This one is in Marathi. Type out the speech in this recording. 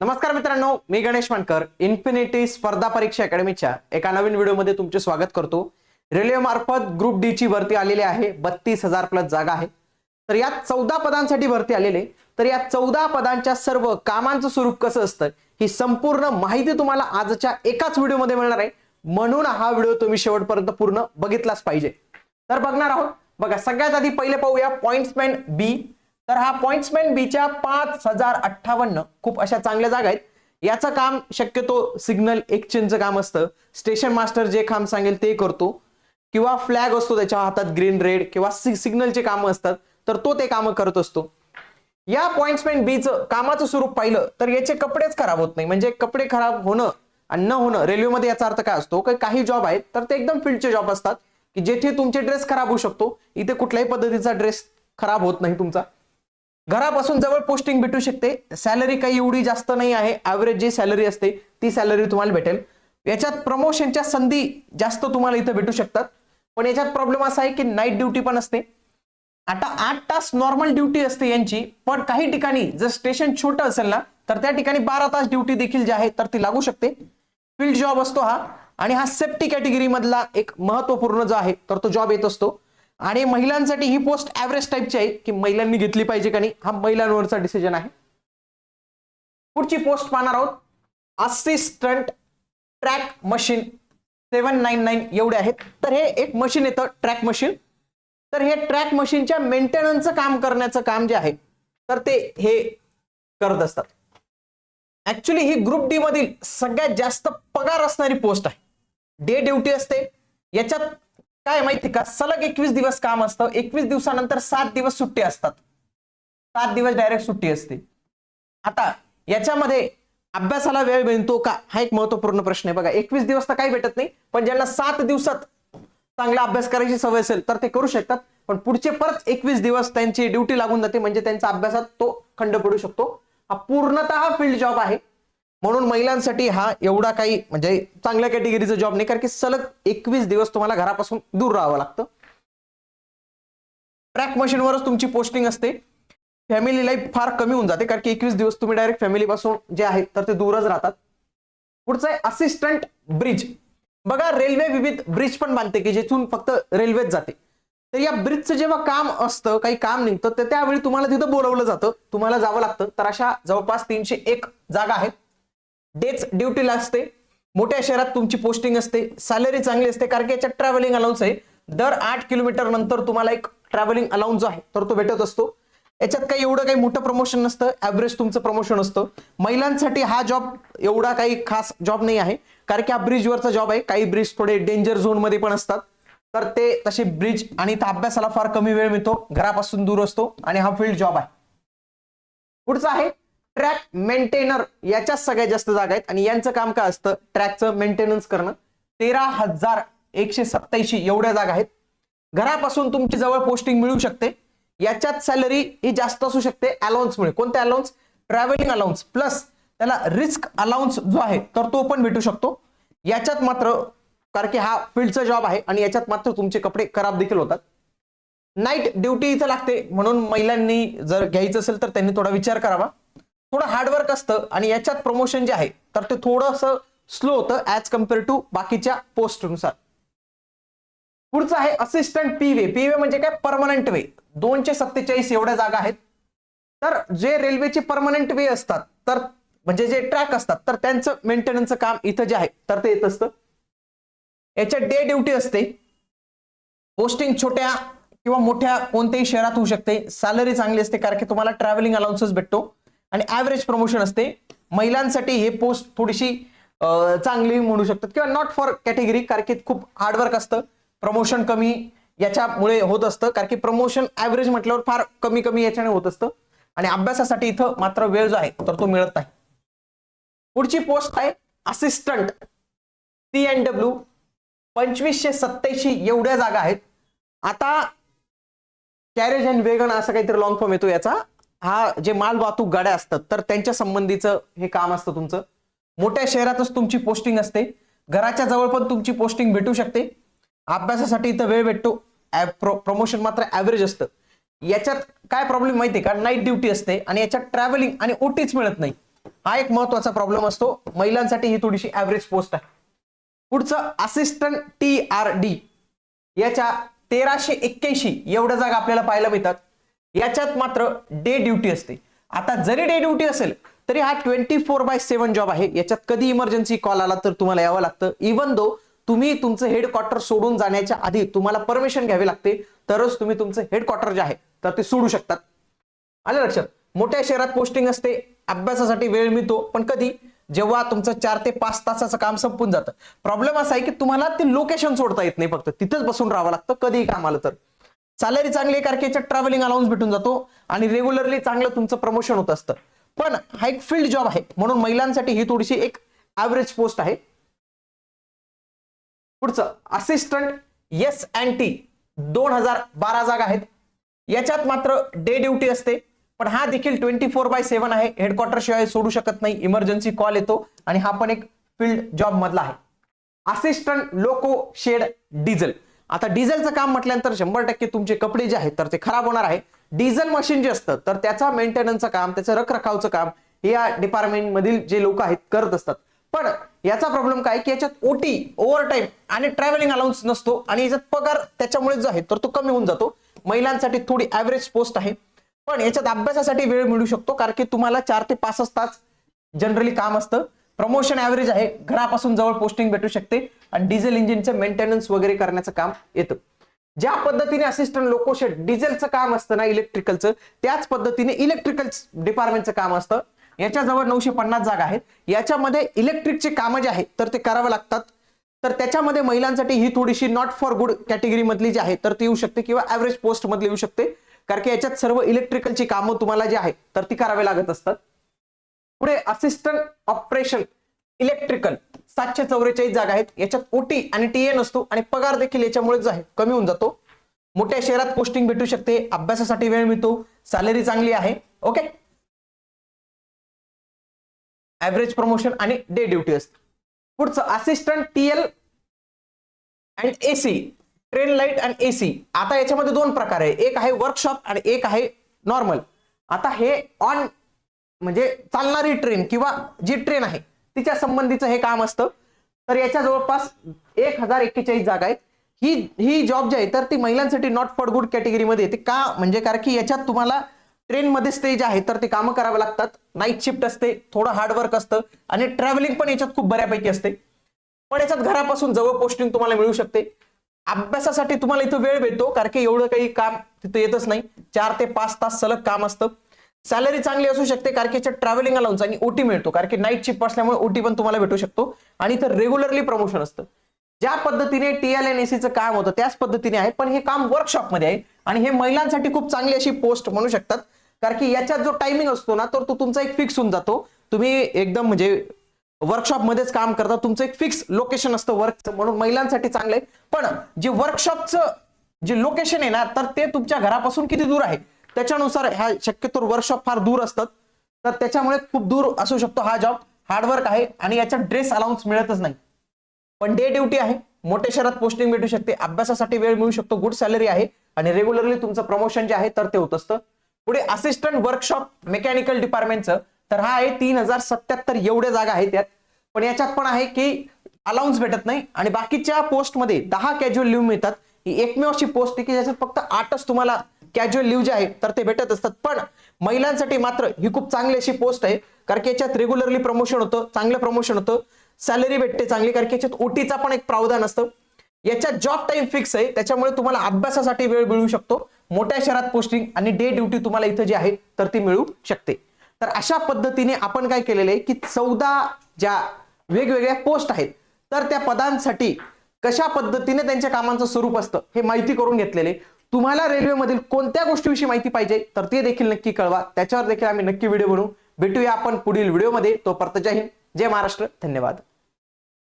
नमस्कार मित्रांनो मी गणेश मानकर इन्फिनिटी स्पर्धा परीक्षा अकॅडमीच्या एका नवीन व्हिडिओमध्ये तुमचे स्वागत करतो. रेल्वे मार्फत ग्रुप डी ची भरती आलेली आहे बत्तीस हजार प्लस जागा आहे. तर यात चौदा पदांसाठी भरती आलेली तर या चौदा पदांच्या सर्व कामांचं स्वरूप कसं असतं ही संपूर्ण माहिती तुम्हाला आजच्या एकाच व्हिडिओमध्ये मिळणार आहे. म्हणून हा व्हिडिओ तुम्ही शेवटपर्यंत पूर्ण बघितलाच पाहिजे. तर बघणार आहोत. बघा सगळ्यात आधी पहिले पाहूया पॉइंट्समॅन बी तर हा पॉइंट्समॅन बीच्या पाच हजार अठ्ठावन्न खूप अशा चांगल्या जागा आहेत. याचं काम शक्यतो सिग्नल एक्सचेंजचं काम असतं. स्टेशन मास्टर जे काम सांगेल ते करतो. किंवा फ्लॅग असतो त्याच्या हातात ग्रीन रेड किंवा सिग्नलचे कामं असतात तर तो ते कामं करत असतो. या पॉइंट्समॅन बीचं कामाचं स्वरूप पाहिलं तर याचे कपडेच खराब होत नाही. म्हणजे कपडे खराब होणं आणि न होणं रेल्वेमध्ये याचा अर्थ काय असतो? की काही जॉब आहेत तर ते एकदम फील्डचे जॉब असतात की जेथे तुमचे ड्रेस खराब होऊ शकतो इथे कुठल्याही पद्धतीचा ड्रेस खराब होत नाही तुमचा. घरापासून जवळ पोस्टिंग भेटू शकते. सॅलरी काही एवढी जास्त नाही आहे. ॲव्हरेज जी सॅलरी असते ती सॅलरी तुम्हाला भेटेल. याच्यात प्रमोशनच्या संधी जास्त तुम्हाला इथं भेटू शकतात. पण याच्यात प्रॉब्लेम असा आहे की नाईट ड्युटी पण असते. आता आठ तास नॉर्मल ड्युटी असते यांची पण काही ठिकाणी जर स्टेशन छोटं असेल ना तर त्या ठिकाणी बारा तास ड्युटी देखील जी आहे तर ती लागू शकते. फील्ड जॉब असतो हा. आणि हा सेफ्टी कॅटेगरी मधला एक महत्त्वपूर्ण जो आहे तर तो जॉब येत असतो. आणि महिलांसाठी ही पोस्ट ऍव्हरेज टाईपची आहे की महिलांनी घेतली पाहिजे का नाही हा महिलांवरचा डिसिजन आहे. पुढची पोस्ट पाहणार आहोत. Assistant track machine seven nine nine एवढे आहेत. तर हे एक मशीन येतं ट्रॅक मशीन तर हे ट्रॅक मशीनच्या मेंटेनन्सचं काम करण्याचं काम जे आहे तर ते हे करत असतात. ऍक्च्युली ही ग्रुप डी मधील सगळ्यात जास्त पगार असणारी पोस्ट आहे. डे ड्युटी असते. याच्यात काय माहिती का? सलग एकवीस दिवस काम असतं. एकवीस दिवसानंतर सात दिवस सुट्टी असतात. सात दिवस डायरेक्ट सुट्टी असते. आता याच्यामध्ये अभ्यासाला वेळ मिळतो का? हा एक महत्त्वपूर्ण प्रश्न आहे. बघा एकवीस दिवस तर काही भेटत नाही पण ज्यांना सात दिवसात चांगला अभ्यास करायची सवय असेल तर ते करू शकतात. पण पुढचे परत एकवीस दिवस त्यांची ड्युटी लागून जाते. म्हणजे त्यांचा अभ्यासात तो खंड पडू शकतो. हा पूर्णतः फील्ड जॉब आहे. म्हणून महिलांसाठी हा एवढा काही म्हणजे चांगल्या कॅटेगरीचा जॉब नाही कारण की सलग एकवीस दिवस तुम्हाला घरापासून दूर राहावं लागतं. ट्रॅक मशीनवरच तुमची पोस्टिंग असते. फॅमिली लाईफ फार कमी होऊन जाते कारण की एकवीस दिवस तुम्ही डायरेक्ट फॅमिली पासून जे आहेत तर ते दूरच राहतात. पुढचं आहे असिस्टंट ब्रिज बघा रेल्वे विविध ब्रिज पण बांधते की जिथून फक्त रेल्वेच जाते. तर या ब्रिजचं जेव्हा काम असतं काही काम निघतं तर त्यावेळी तुम्हाला तिथं बोलवलं जातं. तुम्हाला जावं लागतं. तर अशा जवळपास तीनशे एक जागा आहेत. डेच ड्युटीला असते मोठ्या शहरात तुमची पोस्टिंग असते. सॅलरी चांगली असते. कारण की याच्यात ट्रॅव्हलिंग अलाउन्स आहे. दर आठ किलोमीटर नंतर तुम्हाला एक ट्रॅव्हलिंग अलाउन्स जो आहे. तर तो भेटत असतो. याच्यात काही एवढं काही मोठं प्रमोशन नसतं. ऍव्हरेज तुमचं प्रमोशन असतं. महिलांसाठी हा जॉब एवढा काही खास जॉब नाही आहे. कारण की हा ब्रिजवरचा जॉब आहे. काही ब्रिज थोडे डेंजर झोनमध्ये पण असतात. तर ते तसे ब्रिज आणि इथं अभ्यासाला फार कमी वेळ मिळतो. घरापासून दूर असतो. आणि हा फील्ड जॉब आहे. पुढचा आहे. ट्रॅक मेंटेनर याच्यात सगळ्यात जास्त जागा आहेत. आणि यांचं काम काय असतं? ट्रॅकचं मेंटेनन्स करणं. तेरा हजार एकशे सत्याऐंशी एवढ्या जागा आहेत. घरापासून तुमची जवळ पोस्टिंग मिळू शकते. याच्यात सॅलरी ही जास्त असू शकते अलाउन्समुळे कोणते अलाउन्स ट्रॅव्हलिंग अलाउन्स प्लस त्याला रिस्क अलाउन्स जो आहे तर तो पण भेटू शकतो. याच्यात मात्र कारण की हा फील्डचा जॉब आहे आणि याच्यात मात्र तुमचे कपडे खराब देखील होतात. नाईट ड्युटी इथं लागते. म्हणून महिलांनी जर घ्यायचं असेल तर त्यांनी थोडा विचार करावा. थोडं हार्डवर्क असतं आणि याच्यात प्रमोशन जे आहे तर ते थोडंसं स्लो होतं ॲज कंपेअर टू बाकीच्या पोस्टनुसार पुढचं आहे असिस्टंट पीवे पीवे म्हणजे काय? परमनंट वे दोनशे सत्तेचाळीस एवढ्या जागा आहेत. तर जे रेल्वेचे परमनंट वे असतात तर म्हणजे जे ट्रॅक असतात तर त्यांचं मेंटेनन्सचं काम इथं जे आहे तर ते येत असतं. याच्यात डे ड्युटी असते. पोस्टिंग छोट्या किंवा मोठ्या कोणत्याही शहरात होऊ शकते. सॅलरी चांगली असते कारण की तुम्हाला ट्रॅव्हलिंग अलाउन्सेस भेटतो. आणि ॲव्हरेज प्रमोशन असते. महिलांसाठी हे पोस्ट थोडीशी चांगली म्हणू शकतात. किंवा नॉट फॉर कॅटेगरी कारण की खूप हार्डवर्क असतं. प्रमोशन कमी याच्यामुळे होत असतं. कारण की प्रमोशन ॲव्हरेज म्हटल्यावर फार कमी कमी याच्याने होत असतं. आणि अभ्यासासाठी इथं मात्र वेळ जो आहे तर तो मिळत नाही. पुढची पोस्ट आहे असिस्टंट सी एन डब्ल्यू पंचवीसशे सत्त्याऐंशी एवढ्या जागा आहेत. आता कॅरेज अँड वेगन असं काहीतरी लॉंग फॉर्म येतो याचा. हा जे माल वाहतूक गाड्या असतात तर त्यांच्या संबंधीचं हे काम असतं तुमचं. मोठ्या शहरातच तुमची पोस्टिंग असते. घराच्या जवळ पण तुमची पोस्टिंग भेटू शकते. अभ्यासासाठी इथं वेळ भेटतो. प्रमोशन मात्र ऍव्हरेज असतं. याच्यात काय प्रॉब्लेम माहितीये का? नाईट ड्युटी असते आणि याच्यात ट्रॅव्हलिंग आणि ओटीच मिळत नाही. हा एक महत्त्वाचा प्रॉब्लेम असतो. महिलांसाठी ही थोडीशी ऍव्हरेज पोस्ट आहे. पुढचं असिस्टंट टी आर डी याच्या तेराशे एक्क्याऐंशी एवढ्या जागा आपल्याला पाहायला मिळतात. याच्यात मात्र डे ड्युटी असते. आता जरी डे ड्युटी असेल तरी हा twenty four by seven job आहे. याच्यात कधी इमर्जन्सी कॉल आला तर तुम्हाला यावं लागतं. इवन दो तुम्ही तुमचं हेडक्वार्टर सोडून जाण्याच्या आधी तुम्हाला परमिशन घ्यावी लागते तरच तुम्ही तुमचं हेडक्वार्टर जे आहे तर ते सोडू शकतात. आलं लक्षात? मोठ्या शहरात पोस्टिंग असते अभ्यासासाठी वेळ मिळतो पण कधी? जेव्हा तुमचं चार ते पाच तासाचं काम संपून जातं. प्रॉब्लेम असा आहे की तुम्हाला ते लोकेशन सोडता येत नाही फक्त. तिथंच बसून राहावं लागतं कधीही काम आलं तर. सॅलरी चांगली आहे कारण की याच्यात ट्रॅव्हलिंग अलाउन्स भेटून जातो. आणि रेग्युलरली चांगलं तुमचं प्रमोशन होत असतं. पण हा एक फील्ड जॉब आहे. म्हणून महिलांसाठी ही थोडीशी एक ऍव्हरेज पोस्ट आहे. पुढचं असिस्टंट एस अँड टी दोन हजार बारा जागा आहेत. याच्यात मात्र डे ड्युटी असते. पण हा देखील ट्वेंटी फोर बाय सेव्हन आहे. हेडक्वार्टर शिवाय सोडू शकत नाही. इमर्जन्सी कॉल येतो. आणि हा पण एक फील्ड जॉब मधला आहे. असिस्टंट लोको शेड डिझेल आता डिझेलचं काम म्हटल्यानंतर शंभर टक्के तुमचे कपडे जे आहेत तर ते खराब होणार आहे. डिझेल मशीन जे असतं तर त्याचा मेंटेनन्सचं काम त्याचं रखरखावचं काम हे या डिपार्टमेंट मधील जे लोक आहेत करत असतात. पण याचा प्रॉब्लेम काय की याच्यात ओटी ओव्हर टाईम आणि ट्रॅव्हलिंग अलाउन्स नसतो आणि याच्यात पगार त्याच्यामुळे जो आहे तर तो कमी होऊन जातो. महिलांसाठी थोडी ऍव्हरेज पोस्ट आहे. पण याच्यात अभ्यासासाठी वेळ मिळू शकतो कारण की तुम्हाला चार ते पाच तास जनरली काम असतं. प्रमोशन ॲव्हरेज आहे. घरापासून जवळ पोस्टिंग भेटू शकते आणि डिझेल इंजिनचं मेंटेनन्स वगैरे करण्याचं काम येतं. ज्या पद्धतीने असिस्टंट लोकोशेट डिझेलचं काम असतं ना इलेक्ट्रिकलचं त्याच पद्धतीने इलेक्ट्रिकल डिपार्टमेंटचं काम असतं. याच्याजवळ नऊशे पन्नास जागा आहेत. याच्यामध्ये इलेक्ट्रिकचे कामं जे आहेत तर ते करावं लागतात. तर त्याच्यामध्ये महिलांसाठी ही थोडीशी नॉट फॉर गुड कॅटेगरी मधली जी आहे तर ती येऊ शकते किंवा ॲव्हरेज पोस्टमधली येऊ शकते. कारण की याच्यात सर्व इलेक्ट्रिकलची कामं तुम्हाला जी आहे तर ती करावी लागत असतात. पुढे असिस्टंट ऑपरेशन इलेक्ट्रिकल सातशे चौवेचाळीस जागा आहेत. याच्यात ओटी आणि टीए नसतो आणि पगार देखील याच्यामुळेच आहे. कमी होऊन जातो. मोठ्या शहरात पोस्टिंग भेटू शकते. अभ्यासासाठी वेळ मिळतो. सॅलरी चांगली आहे. ओके ऍव्हरेज प्रमोशन आणि डे ड्युटी असते. पुढचं assistant TL and AC train light and AC आता याच्यामध्ये दोन प्रकार आहे. एक आहे वर्कशॉप आणि एक आहे नॉर्मल आता हे ऑन म्हणजे चालणारी ट्रेन किंवा जी ट्रेन आहे तिच्या संबंधीचं हे काम असतं. तर याच्या जवळपास एक हजार एक्केचाळीस जागा आहेत. ही ही जॉब जी आहे तर ती महिलांसाठी नॉट फॉर गुड कॅटेगरीमध्ये येते. का? म्हणजे कारण की याच्यात तुम्हाला ट्रेनमध्ये स्टे जे आहे तर ते कामं करावं लागतात. नाईट शिफ्ट असते थोडं हार्डवर्क असतं आणि ट्रॅव्हलिंग पण याच्यात खूप बऱ्यापैकी असते. पण याच्यात घरापासून जवळ पोस्टिंग तुम्हाला मिळू शकते. अभ्यासासाठी तुम्हाला इथं वेळ भेटतो कारण की एवढं काही काम तिथं येतच नाही. चार ते पाच तास सलग काम असतं. सॅलरी चांगली असू शकते कारण की ट्रॅव्हलिंग अलाउन्स आणि ओटी मिळतो कारण की नाईट शिफ्ट असल्यामुळे ओटी पण तुम्हाला भेटू शकतो. आणि इथं रेग्युलरली प्रमोशन असतं. ज्या पद्धतीने टीएल एन एसीचं काम होतं त्याच पद्धतीने आहे पण हे काम वर्कशॉपमध्ये आहे. आणि हे महिलांसाठी खूप चांगली अशी पोस्ट म्हणू शकतात. कारण की याच्यात जो टायमिंग असतो ना तर तो तुमचा एक फिक्स होऊन जातो. तुम्ही एकदम म्हणजे वर्कशॉप मध्येच काम करता तुमचं एक फिक्स लोकेशन असतं वर्कचं म्हणून महिलांसाठी चांगलं आहे. पण जे वर्कशॉपचं जे लोकेशन आहे ना तर ते तुमच्या घरापासून किती दूर आहे? त्याच्यानुसार ह्या शक्यतो वर्कशॉप फार दूर असतात. तर त्याच्यामुळे खूप दूर असू शकतो हा जॉब हार्डवर्क आहे आणि याच्यात ड्रेस अलाउन्स मिळतच नाही. पण डे ड्युटी आहे. मोठ्या शहरात पोस्टिंग भेटू शकते. अभ्यासासाठी वेळ मिळू शकतो. गुड सॅलरी आहे. आणि रेग्युलरली तुमचं प्रमोशन जे आहे तर ते होत असतं. पुढे असिस्टंट वर्कशॉप मेकॅनिकल डिपार्टमेंटचं तर हा आहे तीन हजार सत्याहत्तर एवढ्या जागा आहेत त्यात. पण याच्यात पण आहे की अलाउन्स भेटत नाही. आणि बाकीच्या पोस्टमध्ये दहा कॅज्युअल लिव्ह मिळतात. ही एकमेव अशी पोस्ट आहे की ज्याच्यात फक्त आठच तुम्हाला कॅज्युअल लिव्ह जे आहे तर ते भेटत असतात. पण महिलांसाठी मात्र ही खूप चांगली अशी पोस्ट आहे. कारण की याच्यात रेग्युलरली प्रमोशन होतं चांगलं प्रमोशन होतं. सॅलरी भेटते चांगली कारण की याच्यात ओटीचा पण एक प्रावधान असतं. याच्यात जॉब टाइम फिक्स आहे त्याच्यामुळे तुम्हाला अभ्यासासाठी वेळ मिळू शकतो. मोठ्या शहरात पोस्टिंग आणि डे ड्युटी तुम्हाला इथं जी आहे तर ती मिळू शकते. तर अशा पद्धतीने आपण काय केलेलं आहे की चौदा ज्या वेगवेगळ्या पोस्ट आहेत तर त्या पदांसाठी कशा पद्धतीने त्यांच्या कामांचं स्वरूप असतं हे माहिती करून घेतलेले तुम्हाला रेल्वेमधील कोणत्या गोष्टीविषयी माहिती पाहिजे तर ते देखील नक्की कळवा. त्याच्यावर देखील आम्ही नक्की व्हिडिओ बनवू. भेटूया आपण पुढील व्हिडिओमध्ये. तोपर्यंत जय हिंद जय महाराष्ट्र. धन्यवाद.